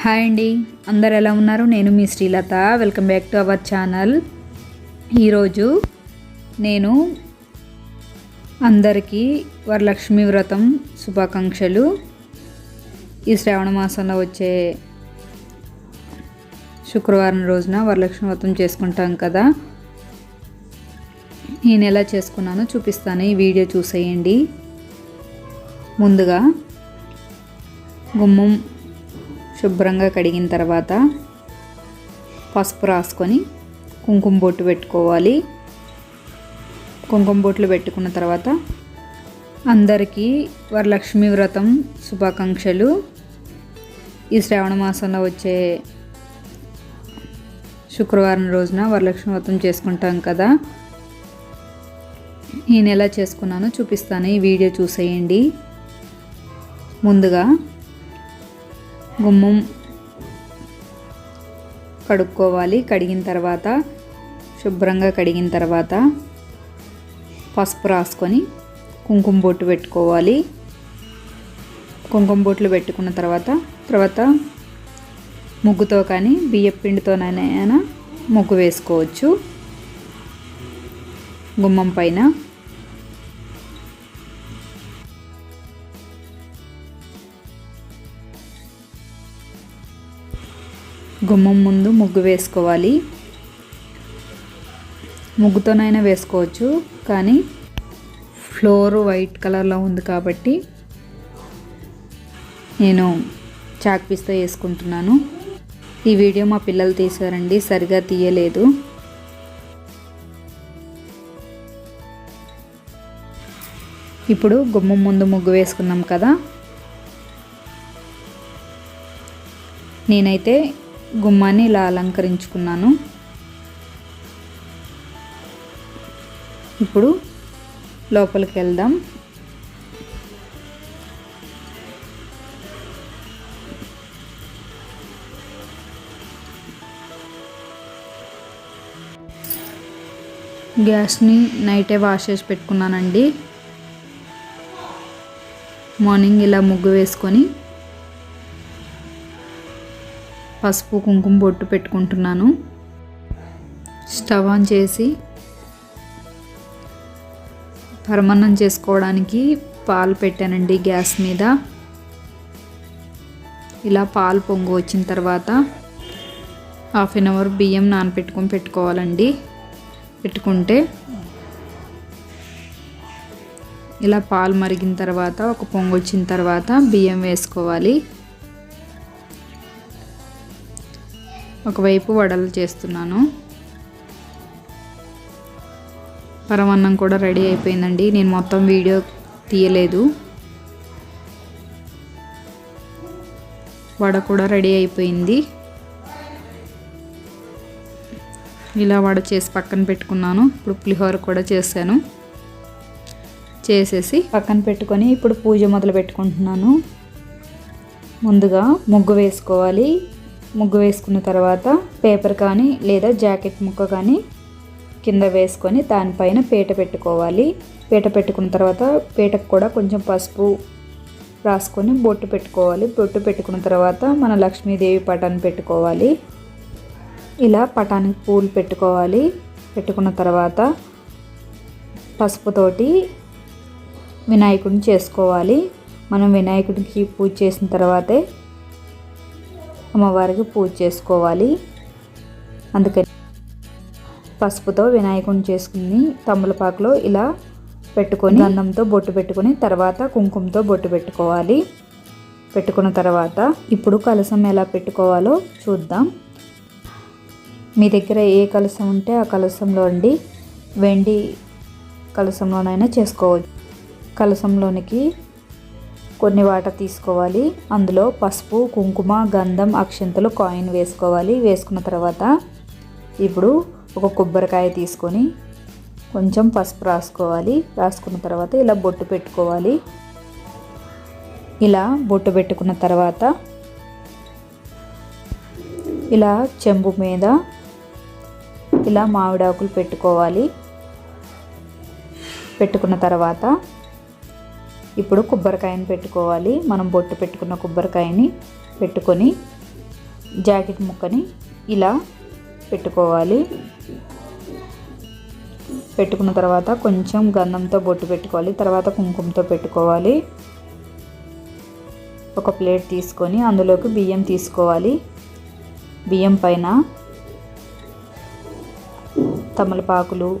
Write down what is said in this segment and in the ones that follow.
Hi అండి. అందరు ఎలా ఉన్నారు? నేను మీ Srilatha. Welcome back to our channel ఈరోజు నేను అందరికీ వరలక్ష్మి వ్రతం శుభాకాంక్షలు. ఈ శ్రావణ మాసంలో వచ్చే శుక్రవారం రోజున వరలక్ష్మి వ్రతం చేసుకుంటాం కదా. నేను ఎలా చేసుకున్నానో చూపిస్తాను. ఈ వీడియో చూసేయండి. ముందుగా గుమ్మం శుభ్రంగా కడిగిన తర్వాత పసుపు రాసుకొని కుంకుమ బొట్టు పెట్టుకోవాలి. కుంకుమ బొట్లు పెట్టుకున్న తర్వాత అందరికీ వరలక్ష్మి వ్రతం శుభాకాంక్షలు. ఈ శ్రావణ మాసంలో వచ్చే శుక్రవారం రోజున వరలక్ష్మి వ్రతం చేసుకుంటాం కదా. నేను ఎలా చేసుకున్నానో చూపిస్తాను. ఈ వీడియో చూసేయండి. ముందుగా గుమ్మం కడుక్కోవాలి. కడిగిన తర్వాత శుభ్రంగా కడిగిన తర్వాత పసుపు రాసుకొని కుంకుమ బొట్టు పెట్టుకోవాలి. కుంకుమ బొట్లు పెట్టుకున్న తర్వాత తర్వాత ముగ్గుతో కానీ బియ్యం పిండితోనైనా ముగ్గు వేసుకోవచ్చు. గుమ్మం పైన గుమ్మం ముందు ముగ్గు వేసుకోవాలి. ముగ్గుతోనైనా వేసుకోవచ్చు కానీ ఫ్లోర్ వైట్ కలర్లో ఉంది కాబట్టి నేను చాక్ పీస్తో వేసుకుంటున్నాను. ఈ వీడియో మా పిల్లలు తీసారండి సరిగా తీయలేదు. ఇప్పుడు గుమ్మం ముందు ముగ్గు వేసుకున్నాం కదా. నేనైతే గుమ్మాన్ని ఇలా అలంకరించుకున్నాను. ఇప్పుడు లోపలికి వెళ్దాం. గ్యాస్ని నైటే వాష్ చేసి పెట్టుకున్నానండి. మార్నింగ్ ఇలా ముగ్గు వేసుకొని పసుపు కుంకుమ బొట్టు పెట్టుకుంటున్నాను. స్టవ్ ఆన్ చేసి పరమన్నం చేసుకోవడానికి పాలు పెట్టానండి గ్యాస్ మీద. ఇలా పాలు పొంగు వచ్చిన తర్వాత హాఫ్ అన్ అవర్ బియ్యం నానపెట్టుకొని పెట్టుకోవాలండి. పెట్టుకుంటే ఇలా పాలు మరిగిన తర్వాత ఒక పొంగు వచ్చిన తర్వాత బియ్యం వేసుకోవాలి. ఒకవైపు వడలు చేస్తున్నాను. పరమన్నం కూడా రెడీ అయిపోయిందండి. నేను మొత్తం వీడియో తీయలేదు. వడ కూడా రెడీ అయిపోయింది. ఇలా వడ చేసి పక్కన పెట్టుకున్నాను. ఇప్పుడు పులిహోర కూడా చేశాను. చేసేసి పక్కన పెట్టుకొని ఇప్పుడు పూజ మొదలు పెట్టుకుంటున్నాను. ముందుగా ముగ్గు వేసుకోవాలి. ముగ్గు వేసుకున్న తర్వాత పేపర్ కానీ లేదా జాకెట్ ముక్క కానీ కింద వేసుకొని దానిపైన పీట పెట్టుకోవాలి. పీట పెట్టుకున్న తర్వాత పీటకు కూడా కొంచెం పసుపు రాసుకొని బొట్టు పెట్టుకోవాలి. బొట్టు పెట్టుకున్న తర్వాత మన లక్ష్మీదేవి పటాన్ని పెట్టుకోవాలి. ఇలా పటానికి పూలు పెట్టుకోవాలి. పెట్టుకున్న తర్వాత పసుపుతోటి వినాయకుడిని చేసుకోవాలి. మనం వినాయకుడికి పూజ చేసిన తర్వాతే అమ్మవారికి పూజ చేసుకోవాలి. అందుకని పసుపుతో వినాయకుని చేసుకుని తమలపాకులో ఇలా పెట్టుకొని అన్నంతో బొట్టు పెట్టుకొని తర్వాత కుంకుమతో బొట్టు పెట్టుకోవాలి. పెట్టుకున్న తర్వాత ఇప్పుడు కలసం ఎలా పెట్టుకోవాలో చూద్దాం. మీ దగ్గర ఏ కలసం ఉంటే ఆ కలసంలో అండి వెండి కలసంలోనైనా చేసుకోవచ్చు. కలసంలోనికి కొన్ని వాటర్ తీసుకోవాలి. అందులో పసుపు కుంకుమ గంధం అక్షంతలు కాయిన్ వేసుకోవాలి. వేసుకున్న తర్వాత ఇప్పుడు ఒక కొబ్బరికాయ తీసుకొని కొంచెం పసుపు రాసుకోవాలి. రాసుకున్న తర్వాత ఇలా బొట్టు పెట్టుకోవాలి. ఇలా బొట్టు పెట్టుకున్న తర్వాత ఇలా చెంబు మీద ఇలా మామిడాకులు పెట్టుకోవాలి. పెట్టుకున్న తర్వాత ఇప్పుడు కొబ్బరికాయని పెట్టుకోవాలి. మనం బొట్టు పెట్టుకున్న కొబ్బరికాయని పెట్టుకొని జాకెట్ ముక్కని ఇలా పెట్టుకోవాలి. పెట్టుకున్న తర్వాత కొంచెం గంధంతో బొట్టు పెట్టుకోవాలి. తర్వాత కుంకుమతో పెట్టుకోవాలి. ఒక ప్లేట్ తీసుకొని అందులోకి బియ్యం తీసుకోవాలి. బియ్యం పైన తమలపాకులు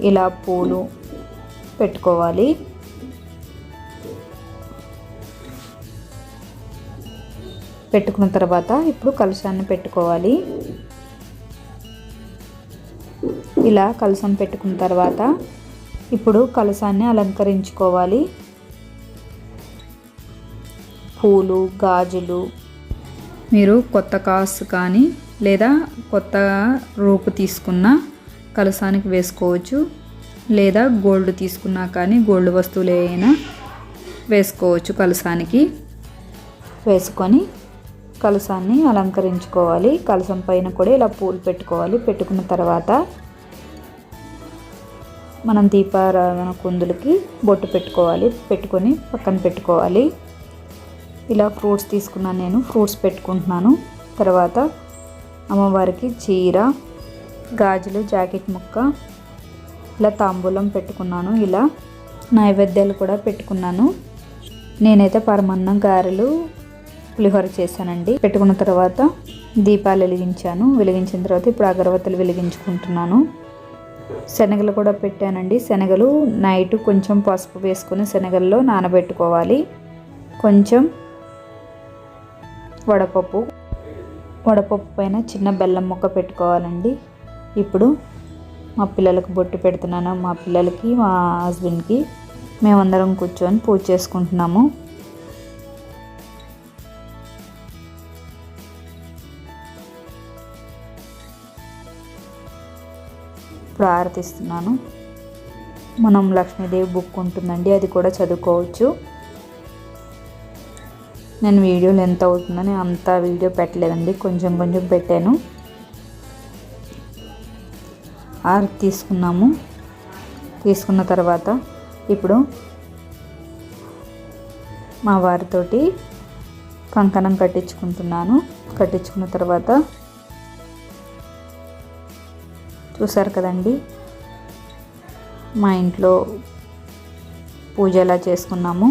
ఇలా పూలు పెట్టుకోవాలి. పెట్టుకున్న తర్వాత ఇప్పుడు కలశాన్ని పెట్టుకోవాలి. ఇలా కలసం పెట్టుకున్న తర్వాత ఇప్పుడు కలసాన్ని అలంకరించుకోవాలి. పూలు గాజులు మీరు కొత్త కాసు కానీ లేదా కొత్త రూపు తీసుకున్న కలసానికి వేసుకోవచ్చు. లేదా గోల్డ్ తీసుకున్నా కానీ గోల్డ్ వస్తువులు అయినా వేసుకోవచ్చు కలసానికి వేసుకొని కలసాన్ని అలంకరించుకోవాలి. కలసం పైన కూడా ఇలా పూలు పెట్టుకోవాలి. పెట్టుకున్న తర్వాత మనం దీపారాధన కుందులకి బొట్టు పెట్టుకోవాలి. పెట్టుకొని పక్కన పెట్టుకోవాలి. ఇలా ఫ్రూట్స్ తీసుకున్నాను నేను. ఫ్రూట్స్ పెట్టుకుంటున్నాను. తర్వాత అమ్మవారికి చీర గాజులు జాకెట్ ముక్క ఇలా తాంబూలం పెట్టుకున్నాను. ఇలా నైవేద్యాలు కూడా పెట్టుకున్నాను. నేనైతే పరమన్నం గారెలు పులిహోర చేశానండి. పెట్టుకున్న తర్వాత దీపాలు వెలిగించాను. వెలిగించిన తర్వాత ఇప్పుడు అగరవత్తులు వెలిగించుకుంటున్నాను. శనగలు కూడా పెట్టానండి. శనగలు నైట్ కొంచెం పసుపు వేసుకుని శనగల్లో నానబెట్టుకోవాలి. కొంచెం వడపప్పు. వడపప్పు పైన చిన్న బెల్లం ముక్క పెట్టుకోవాలండి. ఇప్పుడు మా పిల్లలకు బొట్టు పెడుతున్నాను. మా పిల్లలకి మా హస్బెండ్కి మేమందరం కూర్చొని పూజ చేసుకుంటున్నాము. ఇప్పుడు ఆరతిస్తున్నాను మనం లక్ష్మీదేవి బుక్ ఉంటుందండి అది కూడా చదువుకోవచ్చు. నేను వీడియోలు ఎంత అవుతుందని అంత వీడియో పెట్టలేదండి కొంచెం కొంచెం పెట్టాను. ఆరు తీసుకున్నాము. తీసుకున్న తర్వాత ఇప్పుడు మా వారితోటి కంకణం కట్టించుకుంటున్నాను. కట్టించుకున్న తర్వాత చూసారు కదండి? మా ఇంట్లో పూజ ఎలా చేసుకున్నాము?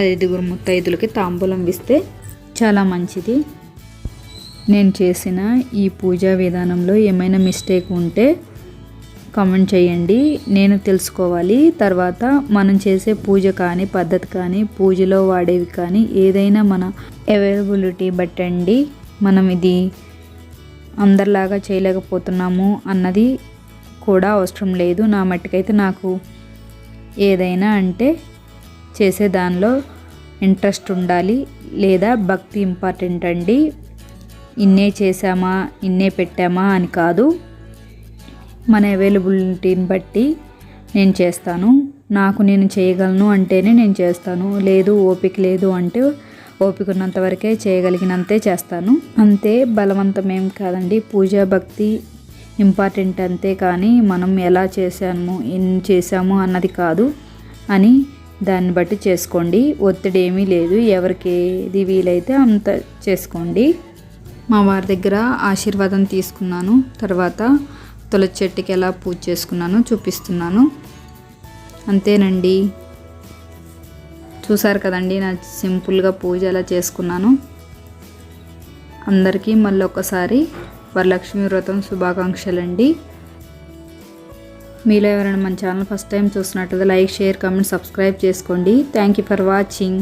ఐదుగురు ముత్తైదులకి తాంబూలం ఇస్తే చాలా మంచిది. నేను చేసిన ఈ పూజా విధానంలో ఏమైనా మిస్టేక్ ఉంటే కామెంట్ చేయండి. నేను తెలుసుకోవాలి. తర్వాత మనం చేసే పూజ కానీ పద్ధతి కానీ పూజలో వాడేవి కానీ ఏదైనా మన అవైలబిలిటీ బట్టండి. మనం ఇది అందరిలాగా చేయలేకపోతున్నాము అన్నది కూడా అవసరం లేదు. నా మట్టుకైతే నాకు ఏదైనా అంటే చేసే దానిలో ఇంట్రెస్ట్ ఉండాలి లేదా భక్తి ఇంపార్టెంట్ అండి. ఇన్నే చేసామా ఇన్నే పెట్టామా అని కాదు. మన అవైలబిలిటీని బట్టి నేను చేస్తాను. నాకు నేను చేయగలను అంటేనే నేను చేస్తాను. లేదు ఓపిక లేదు అంటే ఓపిక ఉన్నంత వరకే చేయగలిగినంతే చేస్తాను. అంతే బలవంతం ఏం కాదండి. పూజా భక్తి ఇంపార్టెంట్ అంతే కానీ మనం ఎలా చేసాము ఎన్ని చేసాము అన్నది కాదు అని దాన్ని బట్టి చేసుకోండి. ఒత్తిడి ఏమీ లేదు. ఎవరికి ఏది వీలైతే అంత చేసుకోండి. మా వారి దగ్గర ఆశీర్వాదం తీసుకున్నాను. తర్వాత తులసి చెట్టుకి ఎలా పూజ చేసుకున్నానో చూపిస్తున్నాను. అంతేనండి. చూసారు కదండి నా సింపుల్గా పూజ ఎలా చేసుకున్నాను. అందరికీ మళ్ళీ ఒకసారి వరలక్ష్మి వ్రతం శుభాకాంక్షలండి. మీలో ఎవరైనా మన ఛానల్ ఫస్ట్ టైం చూసినట్టు లైక్ షేర్ కమెంట్ సబ్స్క్రైబ్ చేసుకోండి. Thank you for watching.